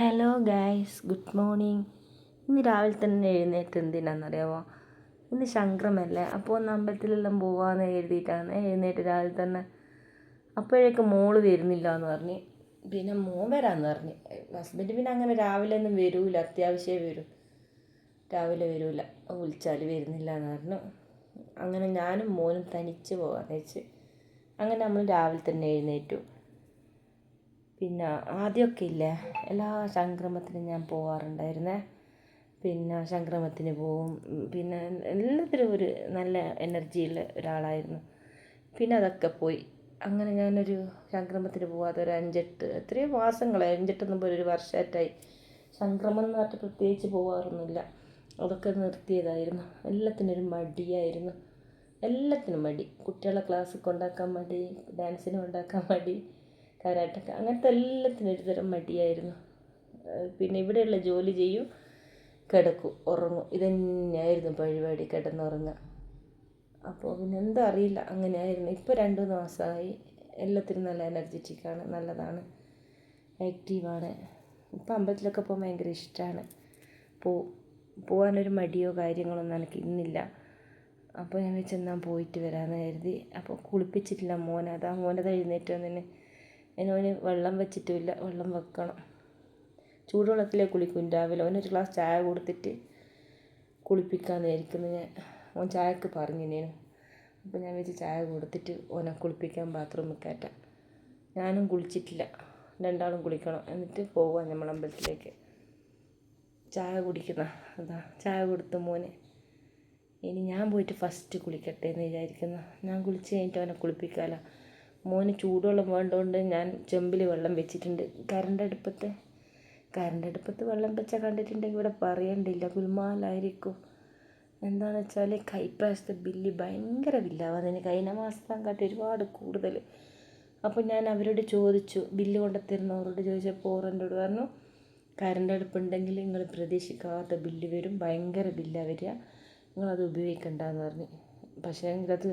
Hello guys good morning ഇന്ന് രാവിലെ തന്നെ എഴുന്നേറ്റ് എന്തിനാണെന്നറിയാമോ ഇന്ന് ശങ്കരമല്ലേ? അപ്പോൾ ഒന്ന് അമ്പലത്തിലെല്ലാം പോകാമെന്ന് എഴുതിയിട്ടാണ് എഴുന്നേറ്റ് രാവിലെ തന്നെ. അപ്പോഴേക്ക് മോൾ വരുന്നില്ല എന്ന് പറഞ്ഞ്. പിന്നെ മോൻ വരാമെന്ന് പറഞ്ഞ്. ഹസ്ബൻഡ് പിന്നെ അങ്ങനെ രാവിലെ ഒന്നും വരൂല. അത്യാവശ്യമേ വരൂ. രാവിലെ വരൂല. വിളിച്ചാൽ വരുന്നില്ല എന്ന് പറഞ്ഞു. അങ്ങനെ ഞാനും മോനും തനിച്ച് പോകാമെന്ന് വെച്ച്. അങ്ങനെ നമ്മൾ രാവിലെ തന്നെ എഴുന്നേറ്റു. പിന്നെ ആദ്യമൊക്കെ ഇല്ലേ എല്ലാ സംക്രമത്തിനും ഞാൻ പോവാറുണ്ടായിരുന്നേ. പിന്നെ സംക്രമത്തിന് പോവും. പിന്നെ എല്ലാത്തിനും ഒരു നല്ല എനർജിയുള്ള ഒരാളായിരുന്നു. പിന്നെ അതൊക്കെ പോയി. അങ്ങനെ ഞാനൊരു സംക്രമത്തിന് പോവാതെ ഒരു അഞ്ചെട്ട് എത്രയോ മാസങ്ങളായി. അഞ്ചെട്ടൊന്നും പോലെ ഒരു വർഷമായിട്ടായി സംക്രമം എന്ന് പറഞ്ഞിട്ട് പ്രത്യേകിച്ച് പോവാറൊന്നുമില്ല. അതൊക്കെ നിർത്തിയതായിരുന്നു. എല്ലാത്തിനും ഒരു മടിയായിരുന്നു. എല്ലാത്തിനും മടി. കുട്ടികളെ ക്ലാസ്സിൽ കൊണ്ടാക്കാൻ മടി ഡാൻസിന് കൊണ്ടാക്കാൻ മടി. കരാട്ടക്ക്. അങ്ങനത്തെ എല്ലാത്തിനും ഒരു തരം മടിയായിരുന്നു. പിന്നെ ഇവിടെയുള്ള ജോലി ചെയ്യും കിടക്കും ഉറങ്ങും. ഇതന്നെയായിരുന്നു പരിപാടി കിടന്നുറങ്ങുക. അപ്പോൾ പിന്നെ എന്താ അറിയില്ല അങ്ങനെയായിരുന്നു. ഇപ്പോൾ രണ്ട് മൂന്ന് മാസമായി. എല്ലാത്തിനും നല്ല എനർജറ്റിക്കാണ് നല്ലതാണ്. ആക്റ്റീവാണ് ഇപ്പം അമ്പലത്തിലൊക്കെ പോകാൻ ഭയങ്കര ഇഷ്ടമാണ്. പോ പോകാനൊരു മടിയോ കാര്യങ്ങളൊന്നും എനിക്ക് ഇന്നില്ല. അപ്പോൾ ഞാൻ വെച്ചെന്നാൽ പോയിട്ട് വരാമെന്ന് കരുതി. അപ്പോൾ കുളിപ്പിച്ചിട്ടില്ല മോനെ. അതാ മോനത് എഴുന്നേറ്റ് വന്നിന്. അതിന് വെള്ളം വെച്ചിട്ടുമില്ല. വെള്ളം വെക്കണം. ചൂടുവെള്ളത്തിലേ കുളിക്കും രാവിലെ. അവനൊരു ഗ്ലാസ് ചായ കൊടുത്തിട്ട് കുളിപ്പിക്കാമെന്ന് ഞാൻ. ഓൻ ചായക്ക് പറഞ്ഞിനേനു അപ്പോൾ ഞാൻ വെച്ച് ചായ കൊടുത്തിട്ട് ഓനെ കുളിപ്പിക്കാൻ ബാത്റൂമിൽ കയറ്റാം. ഞാനും കുളിച്ചിട്ടില്ല. രണ്ടാളും കുളിക്കണം. എന്നിട്ട് പോവാം നമ്മൾ അമ്പലത്തിലേക്ക്. ചായ കുടിക്കുന്ന. അതാ ചായ കൊടുത്ത മോനെ. ഇനി ഞാൻ പോയിട്ട് ഫസ്റ്റ് കുളിക്കട്ടെ എന്ന് വിചാരിക്കുന്നു. ഞാൻ കുളിച്ച് കഴിഞ്ഞിട്ട് അവനെ കുളിപ്പിക്കാമല്ലോ മോന് ചൂടുവെള്ളം വേണ്ടതുകൊണ്ട് ഞാൻ ചെമ്പിൽ വെള്ളം വെച്ചിട്ടുണ്ട്. കറണ്ട് അടുപ്പത്ത് കറണ്ട് അടുപ്പത്ത് വെള്ളം വെച്ചാൽ കണ്ടിട്ടുണ്ടെങ്കിൽ ഇവിടെ പറയണ്ടില്ല. ഗുൽമാലായിരിക്കും. എന്താണെന്ന് വെച്ചാൽ കൈപ്രാവശ്യത്തെ ബില്ല് ഭയങ്കര ബില്ലാണ് അതിന് കഴിഞ്ഞ മാസത്താൻ കാട്ടി ഒരുപാട് കൂടുതൽ അപ്പോൾ ഞാൻ അവരോട് ചോദിച്ചു ബില്ല് കൊണ്ടുത്തരുന്നവരോട് ചോദിച്ചപ്പോൾ ഓറന്റോട് പറഞ്ഞു കറണ്ട് അടുപ്പുണ്ടെങ്കിൽ നിങ്ങൾ പ്രതീക്ഷിക്കാത്ത ബില്ല് വരും. ഭയങ്കര ബില്ലാണ് വരിക. നിങ്ങളത് ഉപയോഗിക്കണ്ടെന്ന് പറഞ്ഞു. പക്ഷേ അത്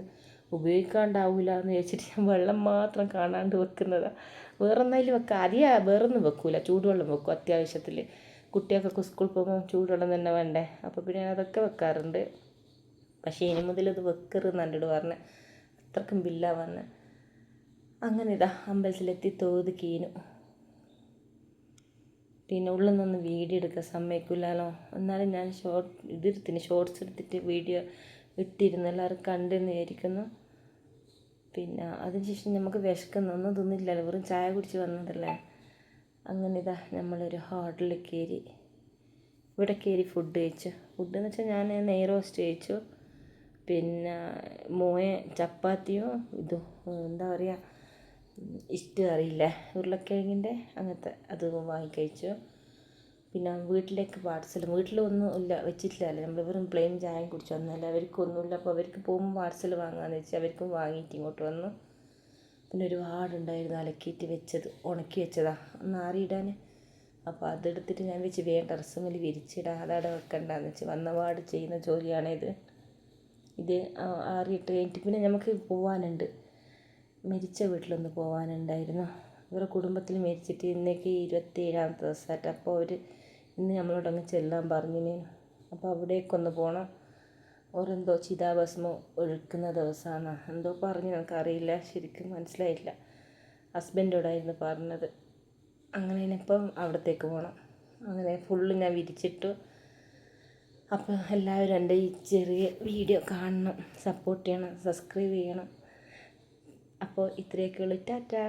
ഉപയോഗിക്കാണ്ടാവില്ല എന്ന് വെച്ചിട്ട് ഞാൻ വെള്ളം മാത്രം കാണാണ്ട് വെക്കുന്നതാണ് വേറെ ഒന്നതിൽ വെക്കാം അരിയാ വേറൊന്നും വെക്കില്ല ചൂടുവെള്ളം വെക്കും അത്യാവശ്യത്തിൽ കുട്ടികൾക്കൊക്കെ സ്കൂളിൽ പോകുമ്പോൾ ചൂടുവെള്ളം തന്നെ വേണ്ടേ? അപ്പോൾ പിന്നെ അതൊക്കെ വെക്കാറുണ്ട്. പക്ഷേ ഇനി മുതൽ ഇത് വെക്കരുത് എന്നോട് പറഞ്ഞ്. അത്രക്കും ബില്ലാ വന്ന് അങ്ങനെ ഇതാ അമ്പലത്തിലെത്തി തോത് കീനു പിന്നെ ഉള്ളിൽ നിന്നൊന്ന് വീഡിയോ എടുക്കാൻ സമ്മതിക്കില്ലല്ലോ എന്നാലും ഞാൻ ഷോർട്ട് ഇതെടുത്തിന് ഷോർട്സ് എടുത്തിട്ട് വീഡിയോ ഇട്ടിരുന്നു എല്ലാവരും കണ്ടെന്ന് വിചാരിക്കുന്നു. പിന്നെ അതിനുശേഷം നമുക്ക് വിശക്കുന്നൊന്നും തിന്നില്ലല്ലോ. വെറും ചായ കുടിച്ച് വന്നതല്ലേ? അങ്ങനെ ഇതാ നമ്മളൊരു ഹോട്ടലിൽ കയറി. ഇവിടെ കയറി ഫുഡ് കഴിച്ചു. ഫുഡ് എന്ന് വെച്ചാൽ ഞാൻ നെയ് റോസ്റ്റ് കഴിച്ചു. പിന്നെ മോയെ ചപ്പാത്തിയോ ഇതും എന്താ പറയുക ഇഷ്ടം അറിയില്ല? ഉരുളക്കിഴങ്ങിന്റെ അങ്ങനത്തെ അത് വാങ്ങി കഴിച്ചു. പിന്നെ വീട്ടിലേക്ക് പാർസലും വീട്ടിലൊന്നും ഇല്ല വെച്ചിട്ടില്ല നമ്മൾ വെറും പ്ലെയിൻ ചായ കുടിച്ചു വന്നല്ല അവർക്കൊന്നുമില്ല അപ്പോൾ അവർക്ക് പോകുമ്പോൾ പാർസൽ വാങ്ങാമെന്ന് വെച്ചാൽ അവർക്കും വാങ്ങിയിട്ട് ഇങ്ങോട്ട് വന്നു. പിന്നെ ഒരുപാടുണ്ടായിരുന്നു അലക്കിയിട്ട് വെച്ചത് ഉണക്കി വെച്ചതാ. ആറിയിടാൻ അപ്പോൾ അതെടുത്തിട്ട് ഞാൻ വെച്ച് വേഗം ടെറസുമ്മൽ വിരിച്ചിടാം. അതവിടെ വെക്കണ്ടെന്ന് വെച്ച് വന്നപാട് ചെയ്യുന്ന ജോലിയാണിത്. ഇത് ആറിയിട്ട് കഴിഞ്ഞിട്ട് പിന്നെ നമുക്ക് പോവാനുണ്ട്. മരിച്ച വീട്ടിലൊന്ന് പോവാനുണ്ടായിരുന്നു. ഇവരുടെ കുടുംബത്തിൽ മരിച്ചിട്ട് ഇന്നേക്ക് ഇരുപത്തി ഏഴാമത്തെ ദിവസമായിട്ട് അപ്പോൾ അവർ ഇന്ന് നമ്മളോട് അങ്ങ് ചെല്ലാൻ പറഞ്ഞിന്. അപ്പോൾ അവിടേക്കൊന്ന് പോകണം ഓരെന്തോ ചിതാഭസ്മം ഒഴുക്കുന്ന ദിവസമാണ് എന്തോ പറഞ്ഞു എനിക്കറിയില്ല ശരിക്കും മനസ്സിലായില്ല. ഹസ്ബൻഡോടായിരുന്നു പറഞ്ഞത്. അങ്ങനെ ഇനിയിപ്പം അവിടത്തേക്ക് പോകണം അങ്ങനെ ഫുള്ള് ഞാൻ വിരിച്ചിട്ടു. അപ്പോൾ എല്ലാവരും എന്റെ ഈ ചെറിയ വീഡിയോ കാണണം. സപ്പോർട്ട് ചെയ്യണം. സബ്സ്ക്രൈബ് ചെയ്യണം. അപ്പോൾ ഇത്രയൊക്കെ ഉള്ളു. ടാറ്റാ.